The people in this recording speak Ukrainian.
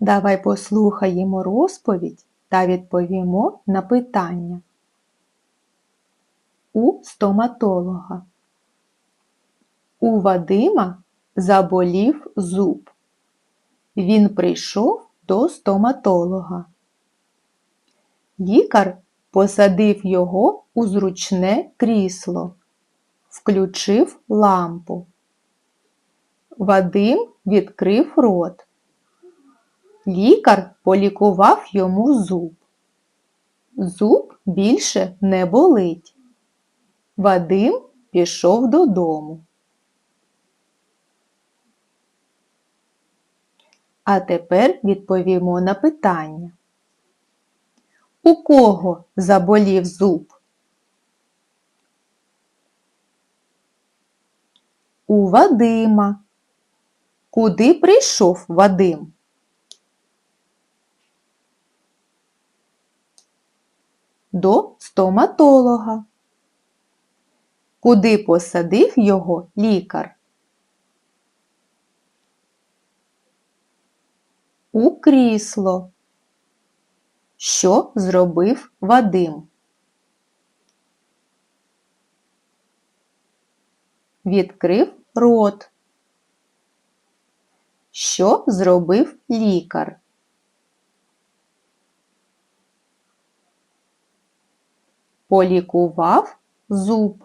Давай послухаємо розповідь та відповімо на питання. У стоматолога. У Вадима заболів зуб. Він прийшов до стоматолога. Лікар посадив його у зручне крісло, включив лампу. Вадим відкрив рот. Лікар полікував йому зуб. Зуб більше не болить. Вадим пішов додому. А тепер відповімо на питання. У кого заболів зуб? У Вадима. Куди прийшов Вадим? До стоматолога. Куди посадив його лікар? У крісло. Що зробив Вадим? Відкрив рот. Що зробив лікар? Полікував зуб.